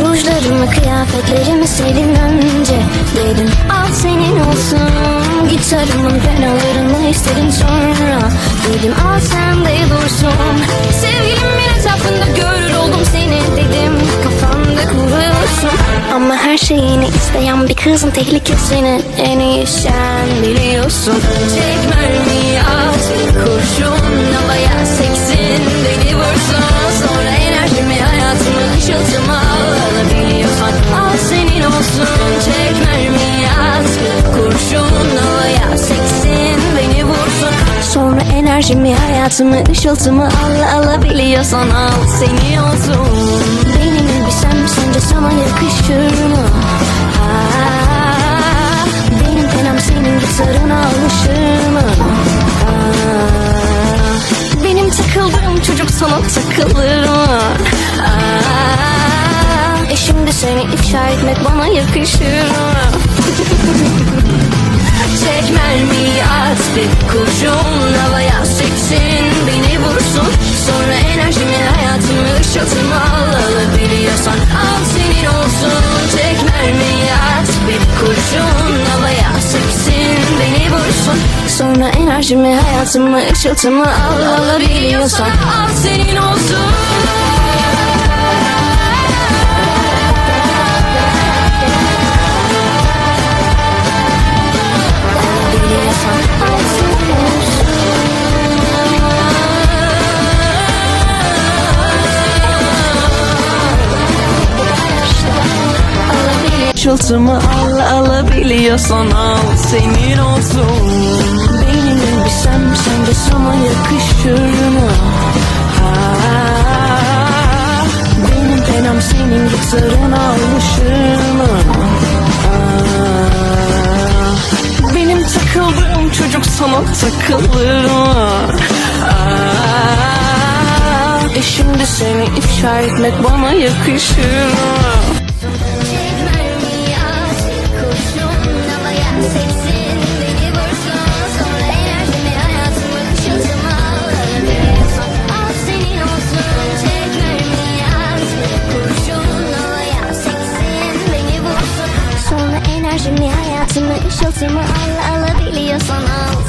Rujlarımı, kıyafetlerimi silin önce. Dedim al senin olsun Gitarımın penalarını istedim sonra. Dedim al sen de dursun Sevgilimin isteyen bir kızın tehlikesini En iyi sen biliyorsun. Tek mermi at bir kurşun Havaya seksin beni vursun Sonra enerjimi hayatımı ışıltımı al Alabiliyorsan. Al senin olsun Tek mermi at bir kurşun Havaya seksin beni vursun Sonra enerjimi hayatımı ışıltımı al Alabiliyorsan. Al senin olsun. Benim elbisem sence sana yakışır mı? Gitarına alışır? Ah, benim takıldığım çocuk sana takılır mı? Ah, e şimdi seni ifşa etmek bana yakışır mı? Sonra enerjimi hayatımı ışıltımı al alabiliyorsan. Al senin olsun. Alabiliyorsan al alabiliyorsan al. Senin olsun sana yakışır mı? Ha, Benim penam senin gitarına alışır mı? Ah, benim takıldığım çocuk sana takılır mı? Ah, E şimdi seni ifşa etmek bana yakışır mı? Sonra enerjimi hayatımı ışıltımı al alabiliyorsan al seni